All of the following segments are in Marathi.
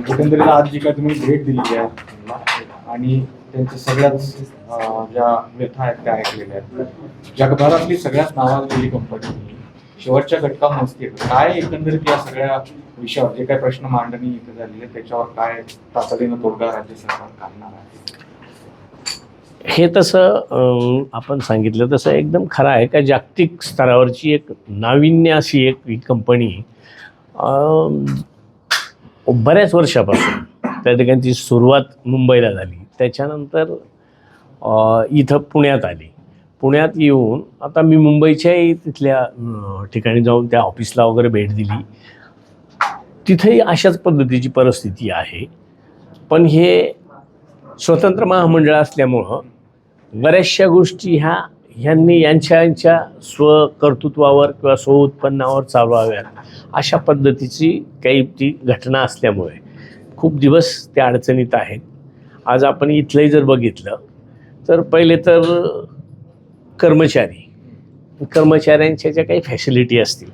एकंदरीत आज जी काय तुम्ही भेट दिली आहे आणि त्यांच्या सगळ्याच ज्या व्यथा आहेत त्या ऐकलेल्या आहेत. जगभरातली सगळ्यात नावाजलेली कंपनी शेवटच्या घटका मोजते काय एकंदरीत या सगळ्या विषयावर जे काही प्रश्न मांडणी इथे झालेली आहे त्याच्यावर काय तातडीनं तोडगा राज्य सरकार काढणार आहे? हे तसं आपण सांगितलं तसं एकदम खरं आहे. का जागतिक स्तरावरची एक नाविन्य अशी एक ही कंपनी बऱ्याच वर्षापासून त्या ठिकाणची सुरुवात मुंबईला झाली. त्याच्यानंतर इथं पुण्यात आली. पुण्यात येऊन आता मी मुंबईच्याही तिथल्या ठिकाणी जाऊन त्या ऑफिसला वगैरे भेट दिली. तिथेही अशाच पद्धतीची परिस्थिती आहे. पण हे स्वतंत्र महामंडळ असल्यामुळं बऱ्याचशा गोष्टी ह्या ह्यांनी यांच्या यांच्या स्वकर्तृत्वावर किंवा स्वउत्पन्नावर चालवाव्यात अशा पद्धतीची काही ती घटना असल्यामुळे. खूप दिवस त्या अडचणीत आहेत. आज आपण इथलंही जर बघितलं तर पहिले तर कर्मचारी. कर्मचाऱ्यांच्या ज्या काही फॅसिलिटी असतील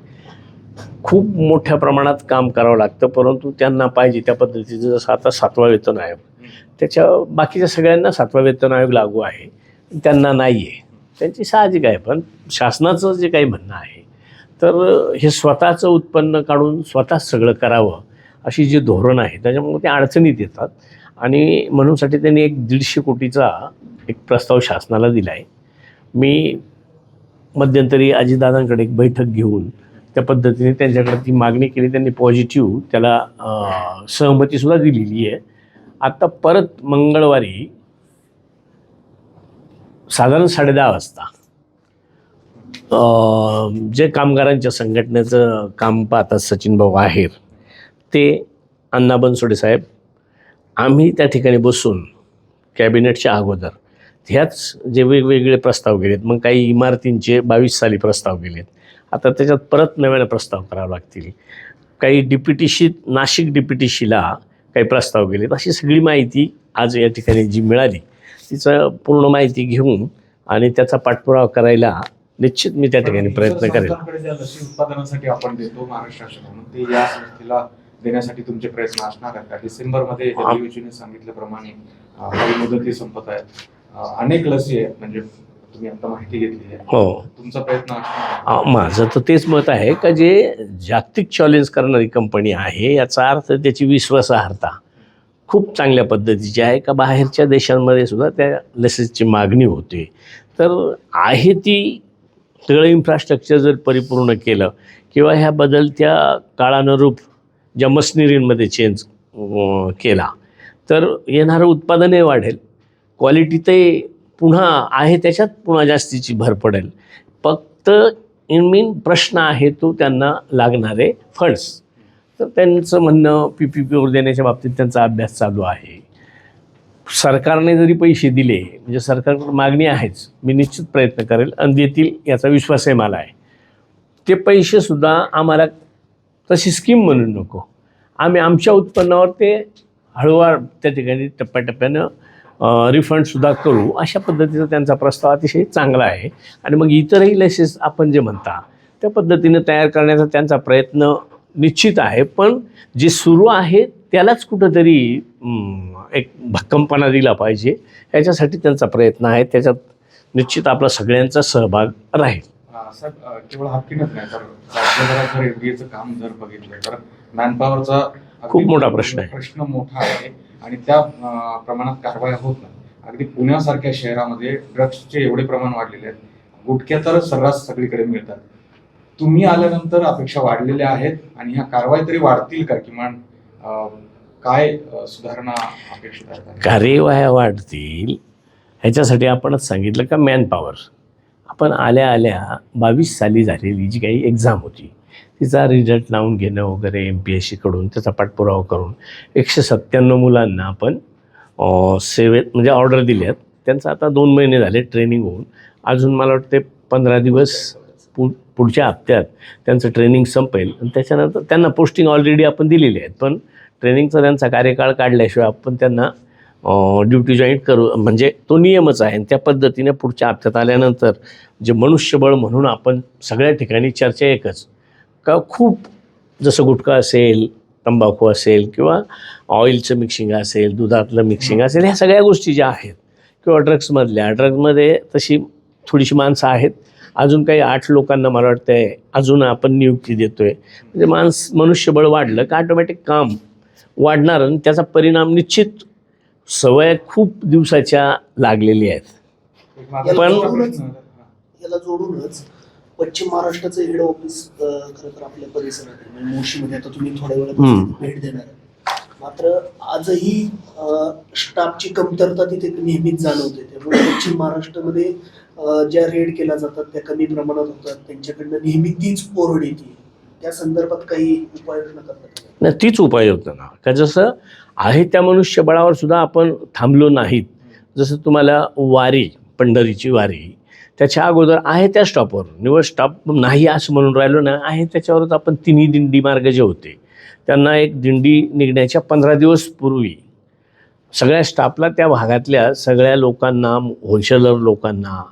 खूप मोठ्या प्रमाणात काम करावं लागतं परंतु त्यांना पाहिजे त्या पद्धतीचं जसं आता सातवा वेतन आयोग. त्याच्या बाकीच्या सगळ्यांना सातवा वेतन आयोग लागू आहे. त्यांना नाही आहे त्यांची साहजिक आहे पण शासनाचं जे काही म्हणणं आहे तर हे स्वतःचं उत्पन्न काढून स्वतःच सगळं करावं अशी जी धोरण आहे त्याच्यामुळे ते अडचणीत येतात. आणि म्हणूनसाठी त्यांनी एक दीडशे कोटीचा एक प्रस्ताव शासनाला दिला आहे मी मध्यंतरी अजितदादांकडे एक बैठक घेऊन त्या पद्धतीने त्यांच्याकडे ती मागणी केली त्यांनी पॉझिटिव्ह त्याला सहमतीसुद्धा दिलेली आहे. आता परत मंगळवारी साधारण साडेदहा वाजता. जे कामगारांच्या संघटनेचं काम पाहतात सचिन भाऊ आहेर ते अण्णा बनसोडे साहेब आम्ही त्या ठिकाणी बसून कॅबिनेटच्या अगोदर ह्याच जे वेगवेगळे प्रस्ताव गेलेत मग काही इमारतींचे बावीस साली प्रस्ताव गेलेत. आता त्याच्यात परत नव्याने प्रस्ताव करावे लागतील. काही डिप्युटीशी नाशिक डिप्युटीशीला काही प्रस्ताव गेलेत अशी सगळी माहिती आज या ठिकाणी जी मिळाली तिचं पूर्ण माहिती घेऊन आणि त्याचा पाठपुरावा करायला निश्चित मी त्या ठिकाणी प्रयत्न करेन. लसी उत्पादनासाठी आपण देतो महाराष्ट्र ते या संस्थेला देण्यासाठी तुमचे प्रयत्न असणार आहेत. का डिसेंबरमध्ये ने सांगितल्याप्रमाणे काही मुदती संपत आहेत अनेक लसी आहेत म्हणजे तुम्ही आता माहिती घेतली आहे. हो. तुमचा प्रयत्न माझं तर तेच मत आहे का जे जागतिक चॅलेंज करणारी कंपनी आहे याचा अर्थ त्याची विश्वासार्हता. खूप चांगल्या पद्धतीची आहे का बाहेरच्या देशांमध्ये सुद्धा त्या लसीची मागणी होते. तर आहे ती सगळं इन्फ्रास्ट्रक्चर जर परिपूर्ण केलं किंवा ह्या बदलत्या काळानुरूप ज्या मशिनरींमध्ये चेंज केला तर येणारं उत्पादनही वाढेल. क्वालिटी ते पुन्हा आहे त्याच्यात पुन्हा जास्तीची भर पडेल. फक्त इन मीन प्रश्न आहे तो त्यांना लागणारे फंड्स तर त्यांचं म्हणणं पी पी पीवर देण्याच्या बाबतीत त्यांचा अभ्यास चालू आहे. सरकारने जरी पैसे दिले म्हणजे सरकारकडे मागणी आहेच मी निश्चित प्रयत्न करेल आणि देतील याचा विश्वास आहे मला आहे. ते पैसेसुद्धा आम्हाला तशी स्कीम म्हणून नको. आम्ही आमच्या उत्पन्नावर ते हळूवार त्या ठिकाणी टप्प्याटप्प्यानं रिफंडसुद्धा करू अशा पद्धतीचा त्यांचा प्रस्ताव अतिशय चांगला आहे. आणि मग इतरही लसेस आपण जे म्हणता त्या पद्धतीनं तयार करण्याचा त्यांचा प्रयत्न निश्चित आहे पण जे सुरू आहे त्यालाच कुठंतरी एक भक्कमपणा दिला पाहिजे. ह्याच्यासाठी त्यांचा प्रयत्न आहे. त्याच्यात निश्चित आपला सगळ्यांचा सहभाग राहील. साहेब केवळ हाफकिनच नाही तर राज्यभरात जर एफडीएचं काम जर बघितलं तर मॅनपॉवरचा खूप मोठा प्रश्न आहे. प्रश्न मोठा आहे आणि त्या प्रमाणात कारवाया होत नाही. अगदी पुण्यासारख्या शहरामध्ये ड्रग्सचे एवढे प्रमाण वाढलेले आहेत. गुटख्या तर सर्रास सगळीकडे मिळतात. तुम्ही आल्यानंतर अपेक्षा वाढलेल्या आहेत आणि ह्या कारवाई तरी वाढतील का? किमान काय सुधारणा अपेक्षित आहेत? कार्यवाह्या वाढतील. ह्याच्यासाठी आपणच सांगितलं का मॅन पॉवर आपण आल्या आल्या बावीस साली झालेली जी काही एक्झाम होती तिचा रिझल्ट लावून घेणं वगैरे एम पी एस सीकडून त्याचा पाठपुरावा करून एकशे सत्त्याण्णव मुलांना आपण सेवेत म्हणजे ऑर्डर दिल्यात. त्यांचं आता दोन महिने झाले ट्रेनिंग होऊन. अजून मला वाटते पंधरा दिवस पु पुढच्या हप्त्यात त्यांचं ट्रेनिंग संपेल. आणि त्याच्यानंतर त्यांना पोस्टिंग ऑलरेडी आपण दिलेली आहेत. पण ट्रेनिंगचा त्यांचा कार्यकाळ काढल्याशिवाय आपण त्यांना ड्युटी जॉईंट करू म्हणजे तो नियमच आहे. आणि त्या पद्धतीने पुढच्या हप्त्यात आल्यानंतर जे मनुष्यबळ म्हणून आपण सगळ्या ठिकाणी चर्चा एकच. का खूप जसं गुटखा असेल तंबाखू असेल किंवा ऑइलचं मिक्सिंग असेल दुधातलं मिक्सिंग असेल ह्या सगळ्या गोष्टी ज्या आहेत किंवा ड्रग्समधल्या ड्रग्समध्ये तशी थोडीशी माणसं आहेत अजून काही आठ लोकांना मला वाटतंय अजून आपण नियुक्ती देतोय म्हणजे माणस मनुष्यबळ वाढलं का ऑटोमॅटिक काम वाढणार आणि त्याचा परिणाम निश्चित सवय खूप दिवसाच्या लागलेली आहेत पण-. याला जोडूनच पश्चिम महाराष्ट्राचं हेड ऑफिस खरं तर आपल्या परिसरात आहे म्हणजे मुळशीमध्ये आता तुम्ही थोड्या वेळात. भेट देणार मात्र आजही स्टाफची कमतरता तिथे नेहमीच जाणवते. त्यामुळे पश्चिम महाराष्ट्रामध्ये ज्या रेड केल्या जातात त्या कमी प्रमाणात होतात. त्यांच्याकडनं नेहमी तीच ओरड येते. त्या संदर्भात काही उपाययोजना करतात नाही तीच उपाययोजना का जसं आहे त्या मनुष्यबळावर सुद्धा आपण थांबलो नाहीत. जसं तुम्हाला वारी पंढरीची वारी त्याच्या अगोदर आहे त्या स्टॉपवर निवड स्टॉप नाही असं म्हणून राहिलो ना आहे त्याच्यावरच आपण तिन्ही दिंडी मार्ग जे होते त्यांना एक दिंडी निघण्याच्या पंधरा दिवस पूर्वी सगळ्या स्टाफला त्या भागातल्या सगळ्या लोकांना होलसेलर लोकांना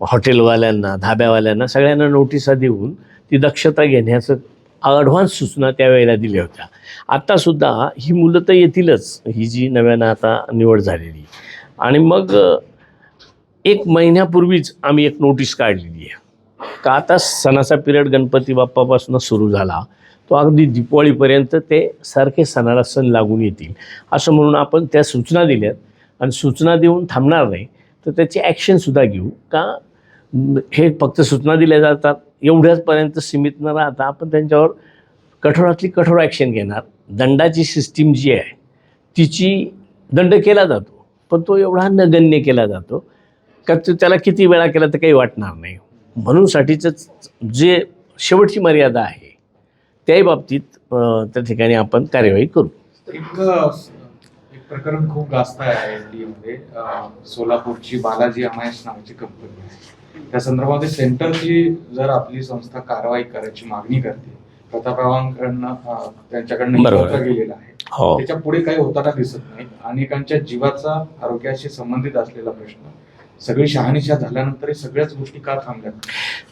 हॉटेलवाल्यांना धाब्यावाल्यांना सगळ्यांना नोटिसा देऊन ती दक्षता घेण्याचं ॲडव्हान्स सूचना त्यावेळेला दिल्या होत्या. आत्तासुद्धा ही मुलं तर येतीलच ही जी नव्यानं आता निवड झालेली. आणि मग एक महिन्यापूर्वीच आम्ही एक नोटीस काढलेली आहे. का आता सणाचा पिरियड गणपती बाप्पापासून सुरू झाला तो अगदी दिपावळीपर्यंत ते सारखे सणाला सण लागून येतील. असं म्हणून आपण त्या सूचना दिल्यात. आणि सूचना देऊन थांबणार नाही तर त्याची ॲक्शनसुद्धा घेऊ. का? हे फक्त सूचना दिल्या जातात एवढ्याचपर्यंत सीमित न राहता आपण त्यांच्यावर कठोरातली कठोर ॲक्शन घेणार. दंडाची सिस्टीम जी आहे तिची दंड केला जातो पण तो एवढा नगण्य केला जातो का तो त्याला किती वेळा केला तर काही वाटणार नाही. म्हणूनसाठीचं जे शेवटची मर्यादा आहे त्याही बाबतीत त्या ठिकाणी आपण कार्यवाही करू. एक प्रकरण खूप गाजत आहे मध्ये सोलापूरची बालाजी अमायस नावाची कंपनी आहे. त्या संदर्भामध्ये सेंटरची जर आपली संस्था कारवाई करायची मागणी करते प्रतापरावांकडनं त्यांच्याकडनं गेलेलं आहे. हो. त्याच्या पुढे काही होताना दिसत नाही. अनेकांच्या जीवाचा आरोग्याशी संबंधित असलेला प्रश्न सगळी शहानिशा झाल्यानंतर सगळ्याच गोष्टी का थांबल्या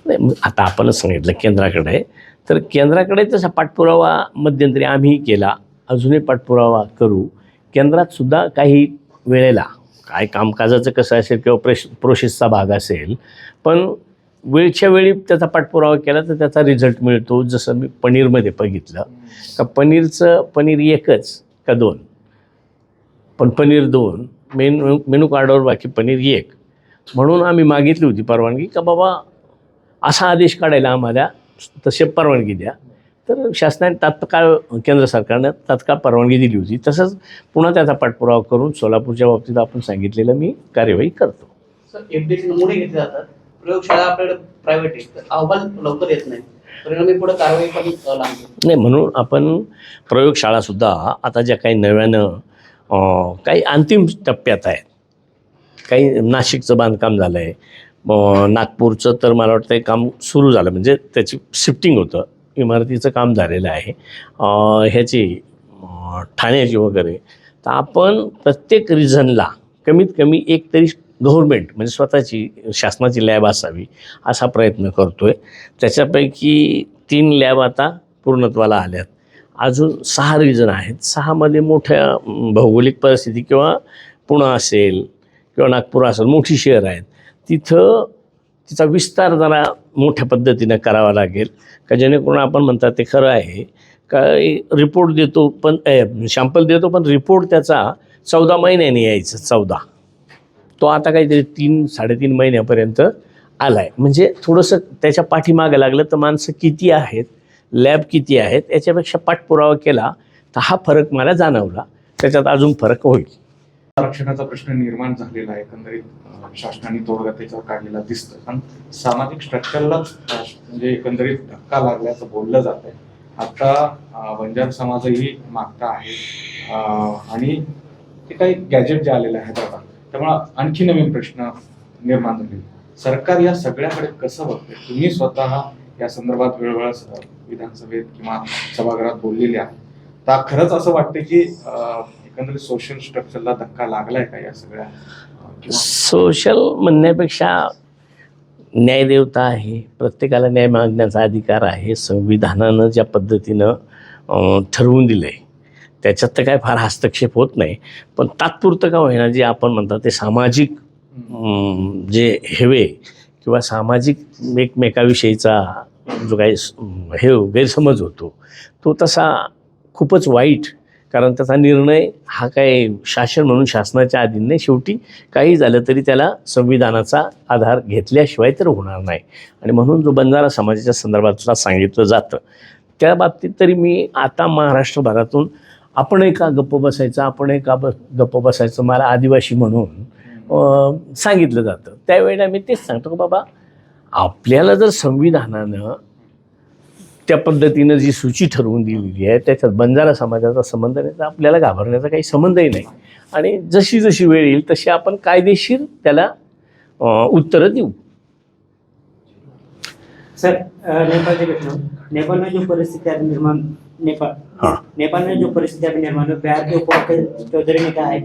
नाही आता आपणच सांगितलं केंद्राकडे. तर केंद्राकडे तसा पाठपुरावा मध्यंतरी आम्हीही केला अजूनही पाठपुरावा करू केंद्रात सुद्धा काही वेळेला काय कामकाजाचं कसं असेल किंवा प्रेश प्रोसेसचा भाग असेल पण वेळच्या वेळी त्याचा पाठपुरावा केला तर त्याचा रिझल्ट मिळतो. जसं मी पनीरमध्ये बघितलं का पनीरचं पनीर एकच का दोन? पण पनीर दोन मेनू मेनू कार्डावर बाकी पनीर एक. म्हणून आम्ही मागितली होती परवानगी का बाबा असा आदेश काढायला आम्हाला तसे परवानगी द्या. तर शासनाने तात्काळ केंद्र सरकारनं तात्काळ परवानगी दिली होती. तसंच पुन्हा त्याचा पाठपुरावा करून सोलापूरच्या बाबतीत आपण सांगितलेलं मी कार्यवाही करतो. सर एफडीचे नमुने घेतले जातात. प्रयोगशाळा आपल्याकडे प्रायव्हेट आहे तर अहवाल लवकर येत नाही नाही म्हणून आपण प्रयोगशाळासुद्धा आता ज्या काही नव्यानं काही अंतिम टप्प्यात आहेत. काही नाशिकचं बांधकाम झालं आहे नागपूरचं तर मला वाटतं काम सुरू झालं. म्हणजे त्याची शिफ्टिंग होतं. इमारतीचं काम झालेलं आहे. ह्याची ठाण्याची वगैरे. तर आपण प्रत्येक रिझनला कमीत कमी एक तरी गव्हर्मेंट म्हणजे स्वतःची शासनाची लॅब असावी असा प्रयत्न करतो आहे त्याच्यापैकी तीन लॅब आता पूर्णत्वाला आल्यात. अजून सहा रिजन आहेत. सहामध्ये मोठ्या भौगोलिक परिस्थिती किंवा पुणं असेल किंवा नागपूर असेल मोठी शहर आहेत. तिथं तिचा विस्तार जरा मोठ्या पद्धतीनं करावा लागेल. का जेणेकरून आपण म्हणतात ते खरं आहे. का रिपोर्ट देतो पण शॅम्पल देतो पण रिपोर्ट त्याचा चौदा महिन्याने यायचा चौदा. तो आता काहीतरी तीन साडेतीन महिन्यापर्यंत आला आहे म्हणजे थोडंसं त्याच्या पाठीमागे लागलं तर माणसं किती आहेत लॅब किती आहेत याच्यापेक्षा पाठपुरावा केला तर हा फरक मला जाणवला. त्याच्यात अजून फरक होईल. आरक्षणाचा प्रश्न निर्माण झालेला आहे. एकंदरीत शासनाने तोडगा त्याच्यावर काढलेला दिसतं पण सामाजिक स्ट्रक्चरला म्हणजे एकंदरीत धक्का लागल्याचं बोललं जात आहे आता अं, बंजारा समाजही मागता आहे. आणि ते काही गॅजेट जे आलेलं आहे आता त्यामुळे आणखी नवीन प्रश्न निर्माण झाले. सरकार या सगळ्याकडे कसं बघते? तुम्ही स्वतः या संदर्भात वेळोवेळा विधानसभेत किंवा सभागृहात बोललेले आहे तर खरंच असं वाटतं की एकंदरीत सोशल स्ट्रक्चरला धक्का लागलाय का या सगळ्या? सोशल म्हणण्यापेक्षा न्यायदेवता आहे प्रत्येकाला न्याय मागण्याचा अधिकार आहे संविधानानं ज्या पद्धतीनं ठरवून दिलं आहे त्याच्यात तर काय फार हस्तक्षेप होत नाही. पण तात्पुरतं का होईना जे आपण म्हणतात ते सामाजिक जे हेवे किंवा सामाजिक एकमेकाविषयीचा जो काही हे गैरसमज होतो तो तसा खूपच वाईट कारण त्याचा निर्णय हा काय शासन म्हणून शासनाच्या अधीन नाही शेवटी काही झालं तरी त्याला संविधानाचा आधार घेतल्याशिवाय तर होणार नाही. आणि म्हणून जो बंजारा समाजाच्या संदर्भातला सांगितलं जातं त्या बाबतीत तरी मी आता महाराष्ट्रभरातून आपण का गप्प बसायचं आपण का ब गप्प बसायचं मला आदिवासी म्हणून सांगितलं जातं. त्यावेळेला मी तेच सांगतो की बाबा आपल्याला जर संविधानानं त्या पद्धतीनं जी सूची ठरवून दिलेली आहे त्याच्यात बंजारा समाजाचा संबंध नाही तर आपल्याला घाबरण्याचा काही संबंधही नाही. आणि जशी जशी वेळ येईल तशी आपण कायदेशीर त्याला उत्तरं देऊ. सर घटना नेपाल में जो परिस्थिति निर्माण नेपाल। नेपाल में जो परिस्थिति निर्माण बिहार के चौधरी ने कहा है